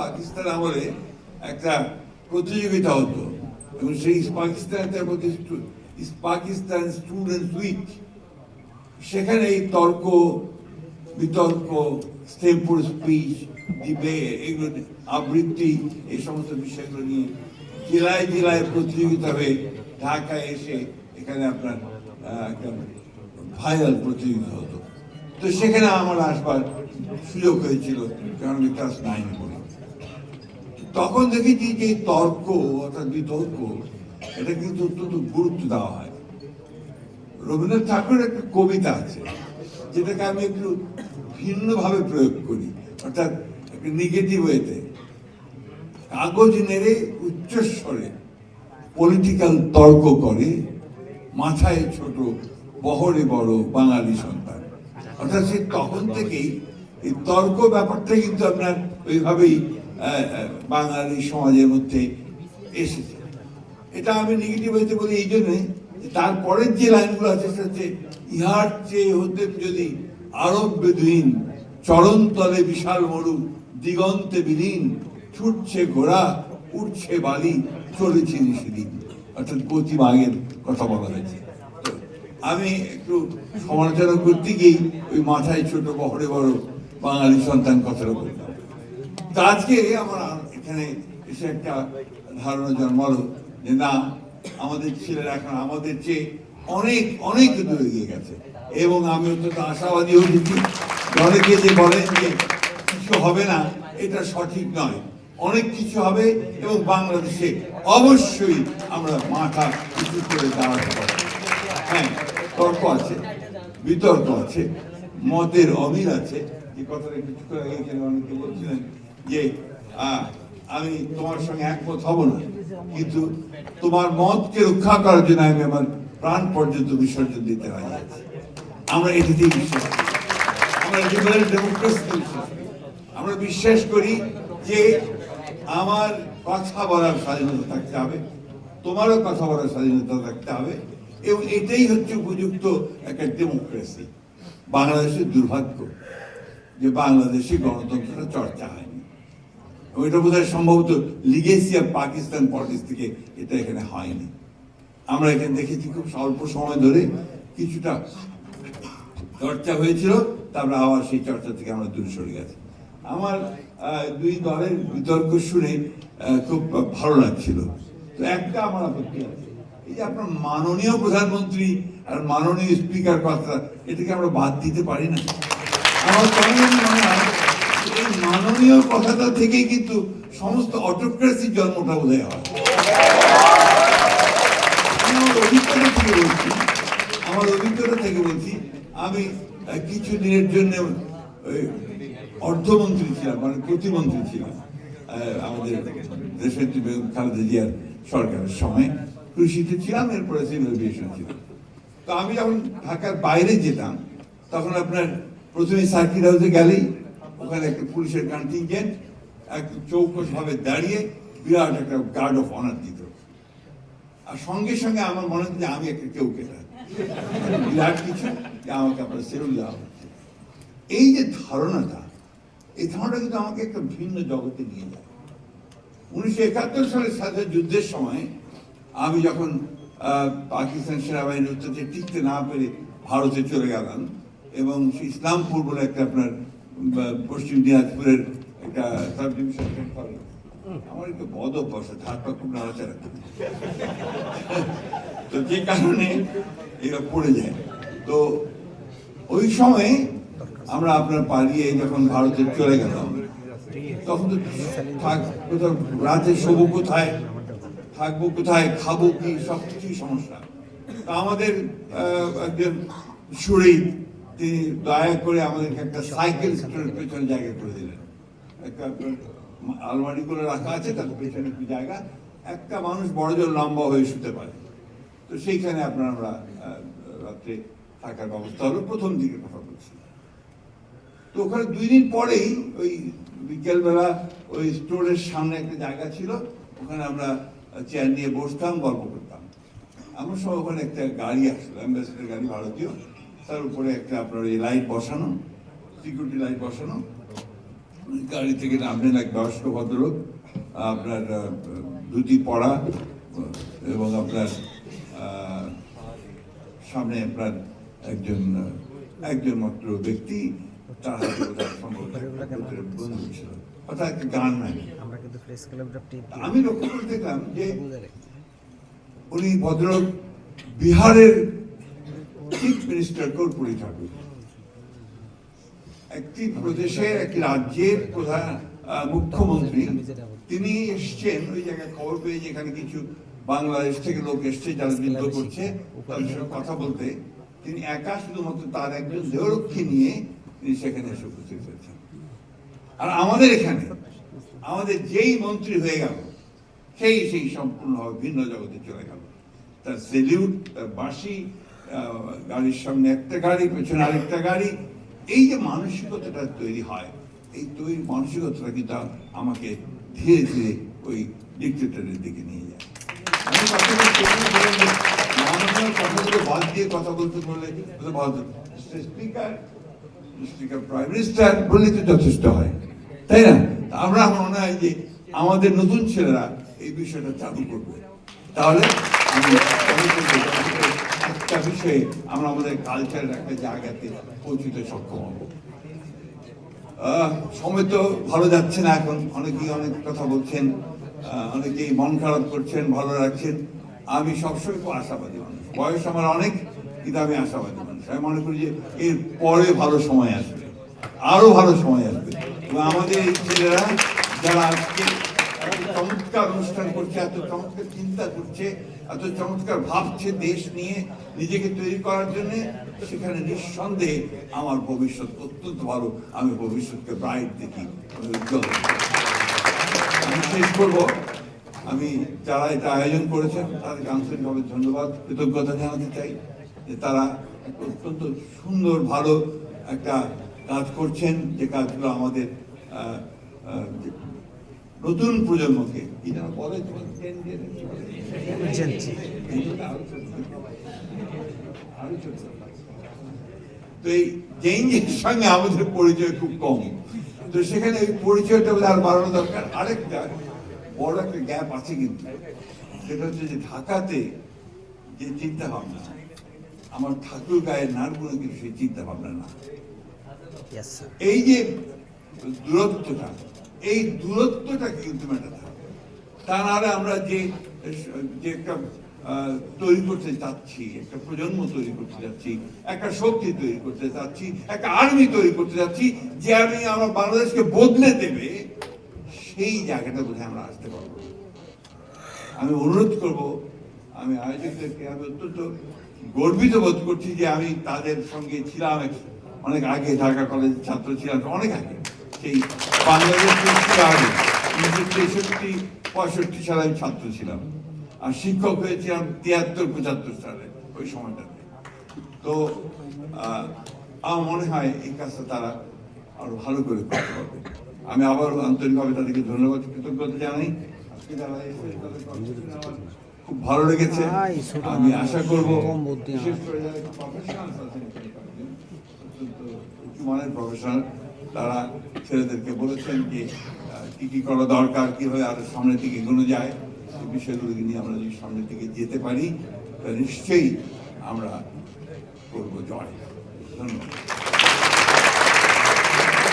পাকিস্তান আমলে একটা প্রতিযোগিতা হতো। এবং সেই পাকিস্তানের মধ্যে পাকিস্তান স্টুডেন্ট উইক সেখানে এই তর্ক, বিতর্ক স্টেম্পল স্পিচ দিবে এগুলো আবৃত্তি, এই সমস্ত বিষয়গুলো নিয়ে জেলায় জেলায় প্রতিযোগিতা হয়ে ঢাকায় এসে এখানে আপনার একটা ভাইরাল প্রতিযোগিতা হতো। তো সেখানে আমার আসবার সুযোগ হয়েছিল, কারণ আমি ক্লাস নাইন পড়ি তখন দেখেছি যে তর্ক, অর্থাৎ বিতর্ক, এটা কিন্তু অত্যন্ত গুরুত্ব দেওয়া হয়। রবীন্দ্রনাথ ঠাকুরের একটা কবিতা আছে, যেটাকে আমি একটু ভিন্নভাবে প্রয়োগ করি, অর্থাৎ একটা নেগেটিভ ওয়েতে কাগজ নেড়ে উচ্চস্বরে পলিটিক্যাল তর্ক করে, মাথায় ছোট বহরে বড় বাঙালি সন্তান। অর্থাৎ সে তখন থেকেই এই তর্ক ব্যাপারটা কিন্তু আপনার ওইভাবেই বাঙালি সমাজের মধ্যে এসেছে। এটা আমি নেগেটিভ হইতে বলি এই জন্যই যে তারপরের যে লাইনগুলো আছে, সেটা ইহার চেয়ে হতে যদি আরব বেদুইন চরণ তলে বিশাল মরু দিগন্তে বিলীন, ছুটছে ঘোড়া উঠছে বালি, চলেছে সেদিন। অর্থাৎ গতিবাগের কথা বলা হয়েছে। আমি একটু সমালোচনা করতে গিয়েই ওই মাথায় ছোট বহরে বড় বাঙালি সন্তান কথাটা বললাম। তো আজকে আমার এখানে এসে একটা ধারণা জন্মালো যে না, আমাদের ছেলেরা এখন আমাদের চেয়ে অনেক অনেক দূরে এগিয়ে গেছে। এবং আমি অত্যন্ত আশাবাদী হয়েছি। অনেকে যে বলেন যে কিছু হবে না, এটা সঠিক নয়। অনেক কিছু হবে এবং বাংলাদেশে অবশ্যই আমরা মাথা কিছু করে দাঁড়াতে হ্যাঁ তর্ক আছে, বিতর্ক আছে, মতের অমিল আছে। যে কথাটা কিছু করে অনেকে বলছিলেন। যে আমি তোমার সঙ্গে একমত হব না। কিন্তু তোমার মতকে রক্ষা করার জন্য আমি আমার প্রাণ পর্যন্ত বিসর্জন দিতে আছি। আমরা এটিতেই বিশ্বাস করি। আমরা লিবারেল ডেমোক্রেসিতে বিশ্বাস করি। আমরা বিশ্বাস করি যে আমার কথা বলার স্বাধীনতা থাকতে হবে, তোমারও কথা বলার স্বাধীনতা থাকতে হবে, এবং এটাই হচ্ছে উপযুক্ত একটা ডেমোক্রেসি বাংলাদেশের দুর্ভাগ্য যে বাংলাদেশে গণতন্ত্রটা চর্চা হয়নি। এটা বোধ হয় সম্ভবত লিগেসি অফ পাকিস্তান পলিটিক্স থেকে এটা এখানে হয়নি। আমরা এখানে দেখেছি খুব স্বল্প সময় ধরে কিছুটা চর্চা হয়েছিল, তারপরে আবার সেই চর্চা থেকে আমরা দূরে সরে গেছি। আমার দুই দলের বিতর্ক শুনে খুব ভালো লাগছিল। তো একটা আমার আপত্তি আছে, এই যে আপনার মাননীয় প্রধানমন্ত্রী আর মাননীয় স্পিকার কথা এটাকে আমরা বাদ দিতে পারি না? আমার মনে হয় মাননীয় কথাটা থেকেই কিন্তু সমস্ত অটোক্রেসির জন্মটা বোধ হয়। আমি আমার অভিজ্ঞতা থেকে বলছি, আমার অভিজ্ঞতা থেকে বলছি, আমি কিছু দিনের জন্য অর্থমন্ত্রী ছিলাম মানে প্রতিমন্ত্রী ছিলাম আমাদের দেশের খালেদা জিয়ার সরকারের সময়। কৃষিতে ছিলাম, এরপরে সিভিল ছিলাম। তো আমি যখন ঢাকার বাইরে যেতাম, তখন আপনার প্রথমে সার্কিট হাউসে গেলেই ওখানে একটা পুলিশের কন্টিনজেন্ট একদম চৌকস ভাবে দাঁড়িয়ে বিরাট একটা গার্ড অফ অনার দিত। আর সঙ্গে সঙ্গে আমার মনে হচ্ছে আমি একটা কেউ কেটা বিরাট কিছু যে আমাকে আপনার সেরুল দেওয়া হচ্ছে। এই যে ধারণাটা, এই ধারণাটা কিন্তু আমাকে একটা ভিন্ন জগতে নিয়ে যায়। উনিশশো একাত্তর সালের সাথে যুদ্ধের সময় আমি যখন পাকিস্তান সেনাবাহিনীর উত্তরে টিকতে না পেরে ভারতে চলে গেলাম এবং ইসলামপুর বলে একটা আপনার পশ্চিম দিনাজপুরের একটা সাব ডিভিশন আমার একটু বদ অভ্যাস, হাত পা খুব নাড়াচাড়া। তো যে কারণে এরা পড়ে যায়। তো ওই সময় আমরা আপনার পালিয়ে যখন ভারতে চলে গেলাম, তখন তো থাক, কোথাও রাতে শোবো কোথায়, থাকব কোথায়, খাব কি, সব কিছুই সমস্যা। তা আমাদের একজন সুরেই তিনি দয়া করে আমাদেরকে একটা সাইকেল স্টোরের পেছনে জায়গা করে দিলেন। একটা আপনার আলমারি করে রাখা আছে তার পেছনে একটু জায়গা। একটা মানুষ বড়জন লম্বা হয়ে শুতে পারে। তো সেইখানে আপনার আমরা রাত্রে থাকার ব্যবস্থা হলো প্রথম দিকে কথা বলছি তো ওখানে দুই দিন পরেই ওই বিকেলবেলা ওই স্টোরের সামনে একটা জায়গা ছিল ওখানে আমরা চেয়ার নিয়ে বসতাম গল্প করতাম। আমার সব ওখানে একটা গাড়ি আসলো অ্যাম্বাসেডার গাড়ি ভারতীয়। তার উপরে একটা আপনার এই লাইট বসানো সিকিউরিটি লাইট বসানো। গাড়ি থেকে নামলেন এক বয়স্ক ভদ্রলোক আপনার ধুতি পরা এবং আপনার সামনে আপনার একজন একজন মাত্র ব্যক্তি তার ছিল। অর্থাৎ গান নাই আমি লক্ষ্য করে দেখলাম যে উনি ভদ্রলোক বিহারের চিফ মিনিস্টার কর্পূরী ঠাকুর একটি প্রদেশের একটি রাজ্যের প্রধান মুখ্যমন্ত্রী তিনি এসছেন ওই জায়গায় খবর পেয়ে যেখানে কিছু বাংলাদেশ থেকে লোক এসছে যারা যুদ্ধ করছে কথা বলতে। তিনি একা শুধুমাত্র তার একজন দেহরক্ষী নিয়ে তিনি সেখানে এসে উপস্থিত হয়েছেন। আর আমাদের এখানে আমাদের যেই মন্ত্রী হয়ে গেল সেই সেই সম্পূর্ণভাবে ভিন্ন জগতে চলে গেল। তার সেলিউট তার আহ, গাড়ির সামনে একটা গাড়ি, পেছনে আরেকটা গাড়ি। এই যে মানসিকতাটা তৈরি হয়, এই তৈরি মানসিকতাটা কিন্তু আমাকে ধীরে ধীরে ওই ডিক্টেটরের দিকে নিয়ে যায়। বাদ দিয়ে কথা বলতে বললে স্পিকার স্পিকার প্রাইম মিনিস্টার বললে তো যথেষ্ট হয়, তাই না? আমরা আমার মনে হয় যে আমাদের নতুন ছেলেরা এই বিষয়টা চালু করবে। তাহলে আমি একটা বিষয়ে আমরা আমাদের কালচারের একটা জায়গাতে পৌঁছতে সক্ষম হব। সময় তো ভালো যাচ্ছে না এখন। অনেকেই অনেক কথা বলছেন অনেকেই মন খারাপ করছেন, ভালো রাখছেন আমি সবসময় খুব আশাবাদী মানুষ। বয়স আমার অনেক, কিন্তু আমি আশাবাদী মানুষ। আমি মনে করি যে এর পরে ভালো সময় আসবে, আরও ভালো সময় আসবে। এবং আমাদের এই ছেলেরা যারা আজকে চমৎকার অনুষ্ঠান করছে, এত চমৎকার চিন্তা করছে এত চমৎকার ভাবছে দেশ নিয়ে নিজেকে তৈরি করার জন্য সেখানে নিঃসন্দেহে আমার ভবিষ্যৎ অত্যন্ত ভালো। আমি ভবিষ্যৎকে ব্রাইট দেখি, আমি শেষ করব। আমি যারা এটা আয়োজন করেছেন, তাদেরকে আন্তরিকভাবে ধন্যবাদ, কৃতজ্ঞতা জানাতে চাই যে তারা অত্যন্ত সুন্দর, ভালো একটা কাজ করছেন। যে কাজগুলো আমাদের নতুন প্রজন্মকে। তো এই চেঞ্জের সঙ্গে আমাদের পরিচয় খুব কম। তো সেখানে ওই পরিচয়টা আর বাড়ানো দরকার। আরেকটা বড় একটা গ্যাপ আছে কিন্তু। সেটা হচ্ছে যে ঢাকাতে যে চিন্তা ভাবনা আমার ঠাকুর গায়ের নাড়গুলো কিন্তু সেই চিন্তা ভাবনা না এই যে দূরত্বটা এই দূরত্বটাকে কিন্তু মেটাতে হবে তা নাহলে আমরা যে যে একটা তৈরি করতে চাচ্ছি, একটা প্রজন্ম তৈরি করতে যাচ্ছি একটা শক্তি তৈরি করতে চাচ্ছি, একটা আর্মি তৈরি করতে যাচ্ছি যে আমি আমার বাংলাদেশকে বদলে দেবে, সেই জায়গাটা বোধহয় আমরা আসতে পারব আমি অনুরোধ করব, আমি আয়োজকদেরকে, আমি অত্যন্ত গর্বিত বোধ করছি যে আমি তাদের সঙ্গে ছিলাম, অনেক আগে ঢাকা কলেজের ছাত্র ছিলাম, অনেক আগে। সেই বাংলাদেশ আগে উনিশশো তেষট্টি পঁয়ষট্টি সালে আমি ছাত্র ছিলাম। আর শিক্ষক হয়েছিলাম তিয়াত্তর পঁচাত্তর সালে ওই সময়টাতে। তো আমার মনে হয় এই কাজটা তারা আরও ভালো করে করতে পারবে। আমি আবার আন্তরিকভাবে তাদেরকে ধন্যবাদ কৃতজ্ঞতা জানাই। আজকে খুব ভালো লেগেছে। আমি আশা করব বিশেষ করে যারা প্রফেশনালস আছেন প্রফেশনাল তারা ছেলেদেরকে বলেছেন যে কী কি করা দরকার, কীভাবে আরও সামনের দিকে এগোনো যায় এই বিষয়গুলোকে নিয়ে আমরা যদি সামনের দিকে যেতে পারি তা নিশ্চয়ই আমরা করব জয়। ধন্যবাদ।